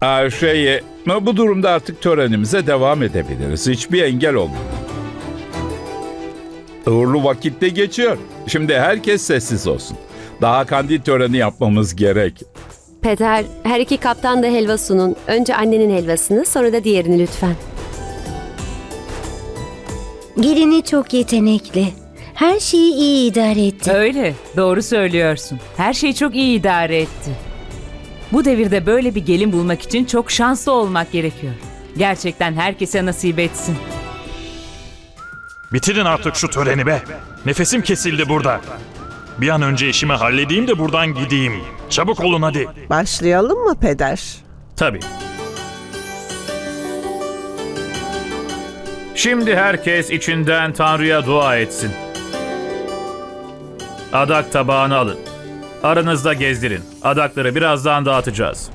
Aa, şey, bu durumda artık törenimize devam edebiliriz. Hiçbir engel olmuyor. Uğurlu vakitte geçiyor. Şimdi herkes sessiz olsun. Daha kandil töreni yapmamız gerek. Peder, her iki kaptan da helva sunun. Önce annenin helvasını, sonra da diğerini lütfen. Gelini çok yetenekli. Her şeyi iyi idare etti. Öyle, doğru söylüyorsun. Her şeyi çok iyi idare etti. Bu devirde böyle bir gelin bulmak için çok şanslı olmak gerekiyor. Gerçekten herkese nasip etsin. Bitirin artık şu töreni be. Nefesim kesildi burada. Bir an önce işimi halledeyim de buradan gideyim. Çabuk olun hadi. Başlayalım mı peder? Tabii. Şimdi herkes içinden Tanrı'ya dua etsin. Adak tabağını alın. Aranızda gezdirin. Adakları birazdan dağıtacağız.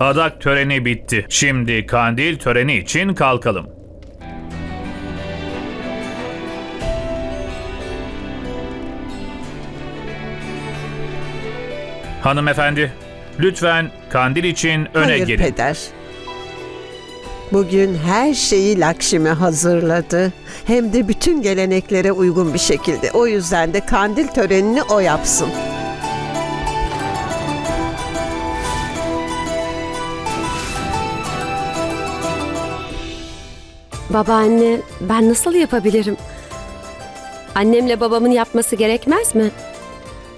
Adak töreni bitti. Şimdi kandil töreni için kalkalım. Hanımefendi, lütfen kandil için öne Hayır girin. peder. Bugün her şeyi Lakşmi hazırladı. Hem de bütün geleneklere uygun bir şekilde. O yüzden de kandil törenini o yapsın. Babaanne, ben nasıl yapabilirim? Annemle babamın yapması gerekmez mi?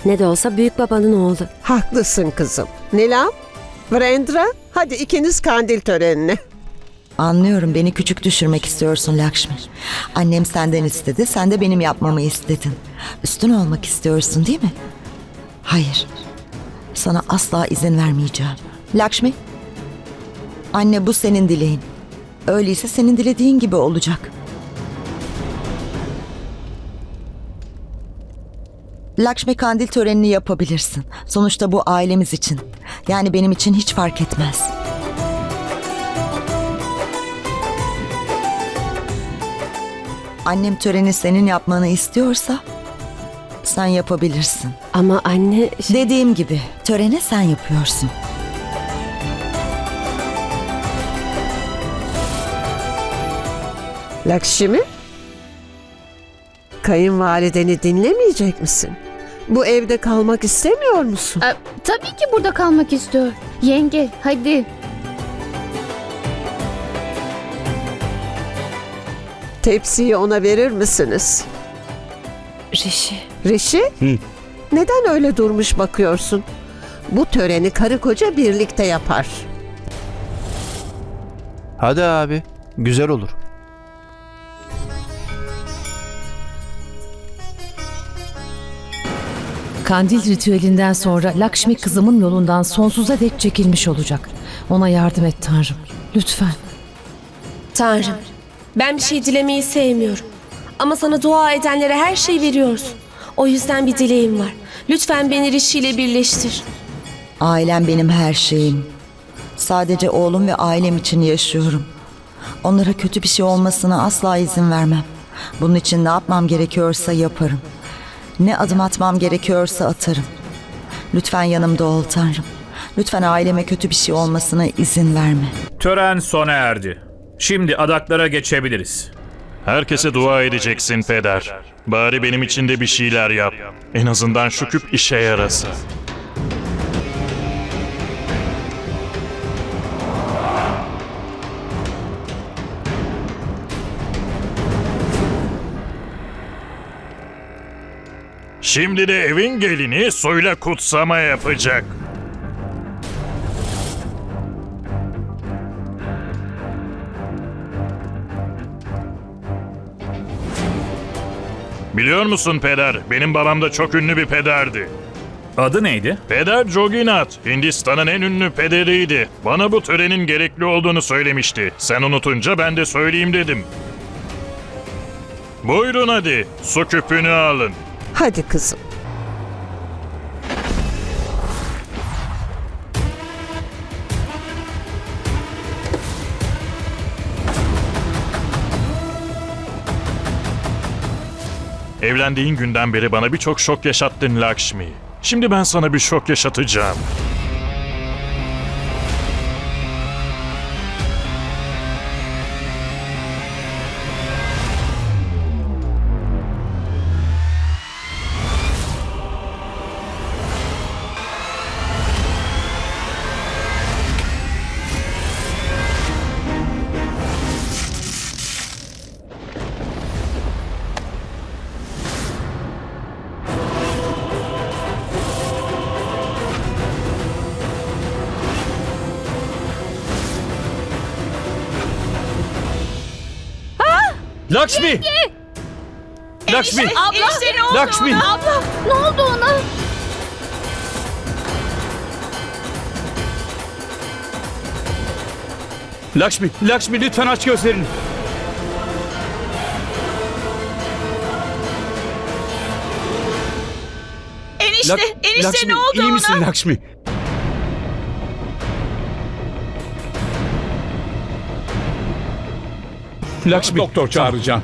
Ne de olsa büyük babanın oğlu. Haklısın kızım. Nilam, Vrendra, hadi ikiniz kandil törenine. Anlıyorum beni küçük düşürmek istiyorsun Lakşmi. Annem senden istedi, sen de benim yapmamı istedin. Üstün olmak istiyorsun değil mi? Hayır. Sana asla izin vermeyeceğim. Lakşmi. Anne bu senin dileğin. Öyleyse senin dilediğin gibi olacak. Lakşmi kandil törenini yapabilirsin. Sonuçta bu ailemiz için. Yani benim için hiç fark etmez. Annem töreni senin yapmanı istiyorsa sen yapabilirsin. Ama anne... Dediğim gibi töreni sen yapıyorsun. Lakşmi, kayınvalideni dinlemeyecek misin? Bu evde kalmak istemiyor musun? Ee, tabii ki burada kalmak istiyor. Yenge hadi. Tepsiyi ona verir misiniz? Rişi. Rişi? Neden öyle durmuş bakıyorsun? Bu töreni karı koca birlikte yapar. Hadi abi. Güzel olur. Kandil ritüelinden sonra Lakşmi kızımın yolundan sonsuza dek çekilmiş olacak. Ona yardım et Tanrım. Lütfen. Tanrım, ben bir şey dilemeyi sevmiyorum. Ama sana dua edenlere her şey veriyorsun. O yüzden bir dileğim var. Lütfen beni Rishi ile birleştir. Ailem benim her şeyim. Sadece oğlum ve ailem için yaşıyorum. Onlara kötü bir şey olmasına asla izin vermem. Bunun için ne yapmam gerekiyorsa yaparım. Ne adım atmam gerekiyorsa atarım. Lütfen yanımda ol Tanrım. Lütfen aileme kötü bir şey olmasına izin verme. Tören sona erdi. Şimdi adaklara geçebiliriz. Herkese dua edeceksin peder. Bari benim için de bir şeyler yap. En azından şu küp işe yarasa. Şimdi de evin gelini suyla kutsama yapacak. Biliyor musun peder? Benim babam da çok ünlü bir pederdi. Adı neydi? Peder Joginath, Hindistan'ın en ünlü pederiydi. Bana bu törenin gerekli olduğunu söylemişti. Sen unutunca ben de söyleyeyim dedim. Buyurun hadi, su küpünü alın. Hadi kızım. Evlendiğin günden beri bana birçok şok yaşattın Lakshmi. Şimdi ben sana bir şok yaşatacağım. Lakshmi! Lakshmi! Abla. ne oldu Lakshmi! ona? Abla ne oldu ona? Lakshmi! Lakshmi lütfen aç gözlerini. Enişte, Lak- Lakshmi, iyi misin Lakshmi? Lakshmi. Doktor çağıracağım.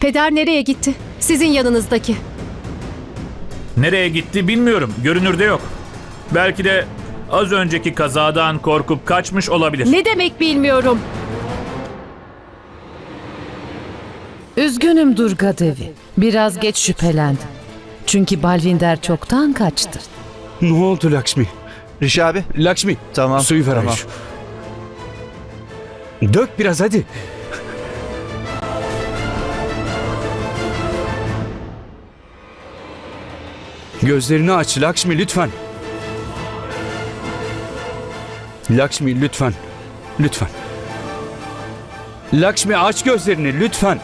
Peder nereye gitti? Sizin yanınızdaki. Nereye gitti bilmiyorum. Görünürde yok. Belki de az önceki kazadan korkup kaçmış olabilir. Ne demek bilmiyorum. Üzgünüm Durga Devi. Biraz geç şüphelendim. Çünkü Balvinder çoktan kaçtı. Ne oldu Lakshmi? Rişi abi. Lakshmi. Tamam. Suyu ver tamam. Dök biraz hadi. Gözlerini aç Lakshmi lütfen. Lakshmi lütfen. Lütfen. Lakshmi aç gözlerini lütfen.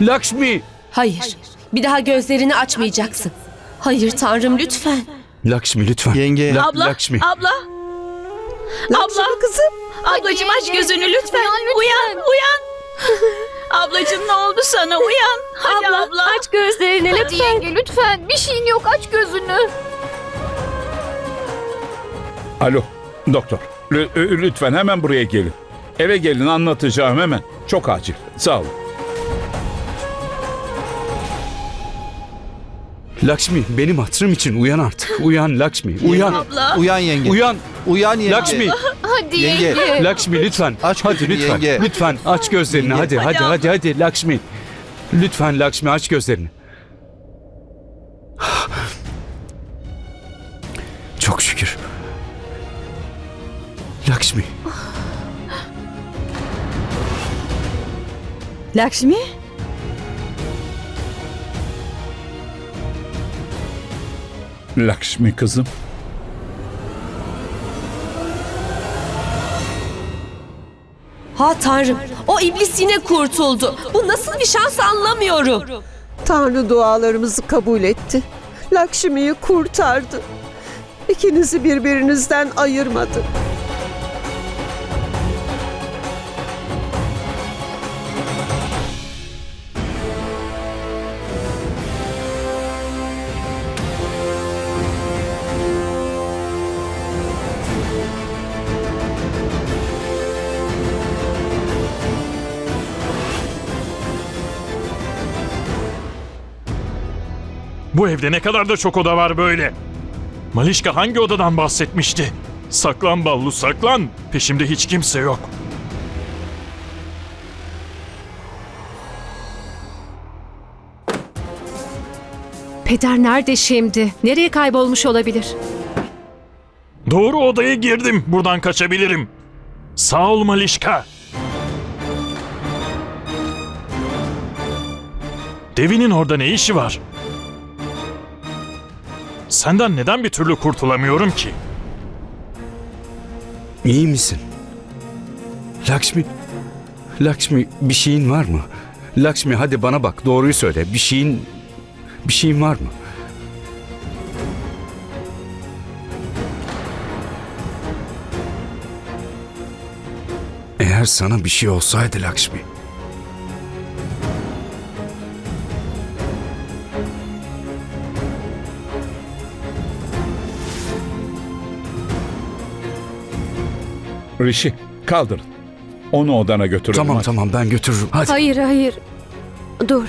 Lakshmi. Hayır. Bir daha gözlerini açmayacaksın. Hayır Tanrım lütfen. Lakshmi lütfen. Yenge. La- Abla, Lakshmi. abla. Lakshmi kızım. Ablacığım aç gözünü lütfen. Uyan, uyan. Ablacığım ne oldu sana? Uyan. Hadi abla. Aç gözlerini Hadi yenge lütfen. Bir şeyin yok aç gözünü. Alo doktor. Lü- lütfen hemen buraya gelin. Eve gelin anlatacağım hemen. Çok acil. Sağ olun. Lakshmi benim hatırım için uyan artık. Uyan Lakshmi. Uyan. Abla. Uyan yenge. Uyan. Uyan yenge. Lakshmi. Hadi Yenge. yenge. Lakshmi lütfen. Aç hadi gözünü lütfen. yenge. Lütfen aç gözlerini. Yenge. Hadi hadi Hadi hadi hadi Lakshmi. Lütfen Lakshmi aç gözlerini. Lakshmi? Lakshmi kızım. Ha Tanrım. O iblis yine kurtuldu. Bu nasıl bir şans anlamıyorum. Tanrı dualarımızı kabul etti. Lakshmi'yi kurtardı. İkinizi birbirinizden ayırmadı. Bu evde ne kadar da çok oda var böyle. Malişka hangi odadan bahsetmişti? Saklan Ballu saklan. Peşimde hiç kimse yok. Peder nerede şimdi? Nereye kaybolmuş olabilir? Doğru odaya girdim. Buradan kaçabilirim. Sağ ol Malişka. Devinin orada ne işi var? Senden neden bir türlü kurtulamıyorum ki? İyi misin? Lakshmi. Lakshmi bir şeyin var mı? Lakshmi hadi bana bak doğruyu söyle. Bir şeyin bir şeyin var mı? Eğer sana bir şey olsaydı Lakshmi. Rishi kaldırın. Onu odana götürün. Tamam hadi. tamam ben götürürüm. Hadi. Hayır hayır. Dur.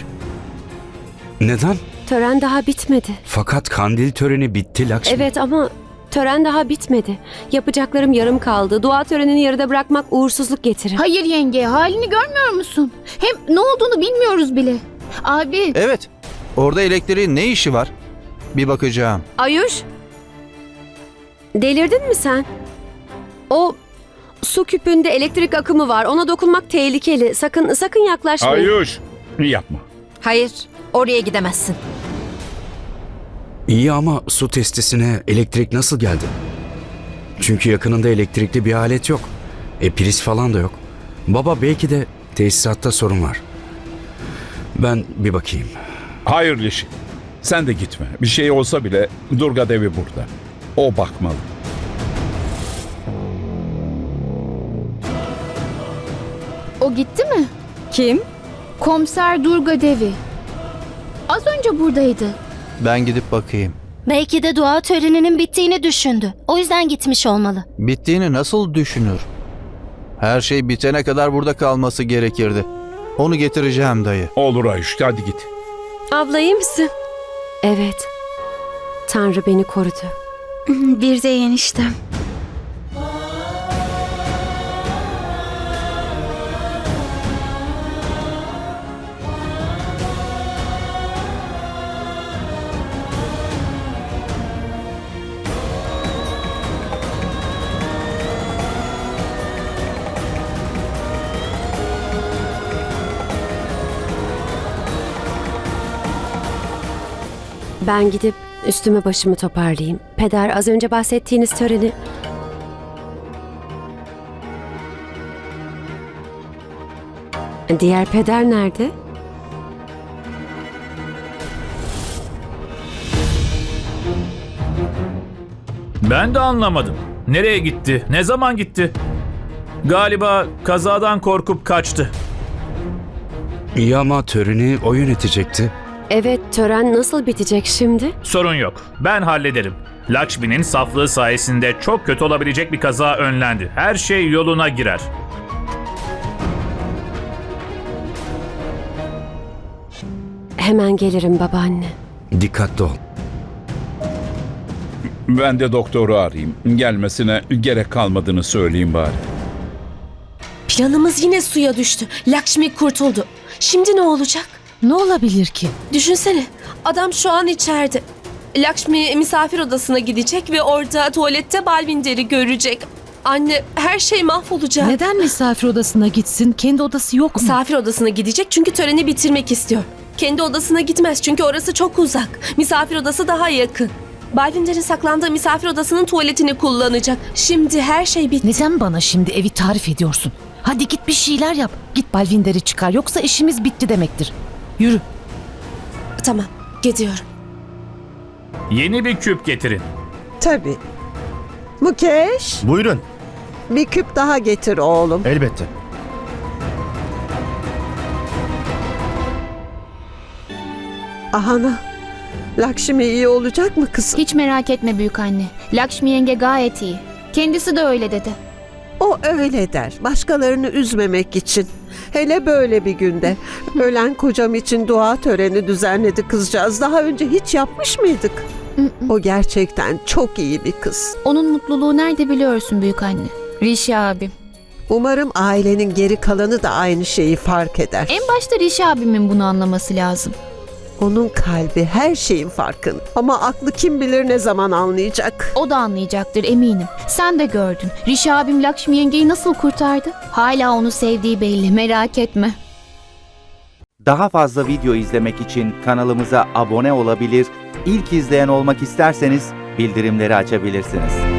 Neden? Tören daha bitmedi. Fakat kandil töreni bitti Lakshmi. Evet ama tören daha bitmedi. Yapacaklarım yarım kaldı. Dua törenini yarıda bırakmak uğursuzluk getirir. Hayır yenge halini görmüyor musun? Hem ne olduğunu bilmiyoruz bile. Abi Evet. Orada elektriğin ne işi var? Bir bakacağım. Ayuş. Delirdin mi sen? O su küpünde elektrik akımı var. Ona dokunmak tehlikeli. Sakın sakın yaklaşma. Ayuş yapma. Hayır, oraya gidemezsin. İyi ama su testisine elektrik nasıl geldi? Çünkü yakınında elektrikli bir alet yok. E priz falan da yok. Baba belki de tesisatta sorun var. Ben bir bakayım. Hayır Rishi. Sen de gitme. Bir şey olsa bile Durga Devi burada. O bakmalı. O gitti mi? Kim? Komiser Durga Devi. Az önce buradaydı. Ben gidip bakayım. Belki de dua töreninin bittiğini düşündü. O yüzden gitmiş olmalı. Bittiğini nasıl düşünür? Her şey bitene kadar burada kalması gerekirdi. Onu getireceğim dayı. Olur Ayuş hadi git. Abla iyi misin? Evet. Tanrı beni korudu. Bir de eniştem. Ben gidip üstümü başımı toparlayayım. Peder az önce bahsettiğiniz töreni... Diğer peder nerede? Ben de anlamadım. Nereye gitti? Ne zaman gitti? Galiba kazadan korkup kaçtı. İyi ama töreni o yönetecekti. Evet, tören nasıl bitecek şimdi? Sorun yok. Ben hallederim. Lakshmi'nin saflığı sayesinde çok kötü olabilecek bir kaza önlendi. Her şey yoluna girer. Hemen gelirim babaanne. Dikkatli ol. Ben de doktoru arayayım. Gelmesine gerek kalmadığını söyleyeyim bari. Planımız yine suya düştü. Lakshmi kurtuldu. Şimdi ne olacak? Ne olabilir ki? Düşünsene. Adam şu an içeride. Lakshmi misafir odasına gidecek ve orada tuvalette Balvinder'i görecek. Anne her şey mahvolacak. Neden misafir odasına gitsin? Kendi odası yok mu? Misafir odasına gidecek çünkü töreni bitirmek istiyor. Kendi odasına gitmez çünkü orası çok uzak. Misafir odası daha yakın. Balvinder'in saklandığı misafir odasının tuvaletini kullanacak. Şimdi her şey bitti. Neden bana şimdi evi tarif ediyorsun? Hadi git bir şeyler yap. Git Balvinder'i çıkar yoksa işimiz bitti demektir. Yürü. Tamam, gidiyorum. Yeni bir küp getirin. Tabii. Mukeş, Buyurun. bir küp daha getir oğlum. Elbette. Ahana, Lakşmi iyi olacak mı kızım? Hiç merak etme büyük anne. Lakshmi yenge gayet iyi. Kendisi de öyle dedi. O öyle der. Başkalarını üzmemek için. Hele böyle bir günde. Ölen kocam için dua töreni düzenledi kızcağız. Daha önce hiç yapmış mıydık? O gerçekten çok iyi bir kız. Onun mutluluğu nerede biliyorsun büyük anne? Rishi abim. Umarım ailenin geri kalanı da aynı şeyi fark eder. En başta Rishi abimin bunu anlaması lazım. Onun kalbi her şeyin farkında. Ama aklı kim bilir ne zaman anlayacak. O da anlayacaktır eminim. Sen de gördün. Rishi abim Lakshmi yengeyi nasıl kurtardı? Hala onu sevdiği belli merak etme. Daha fazla video izlemek için kanalımıza abone olabilir, ilk izleyen olmak isterseniz bildirimleri açabilirsiniz.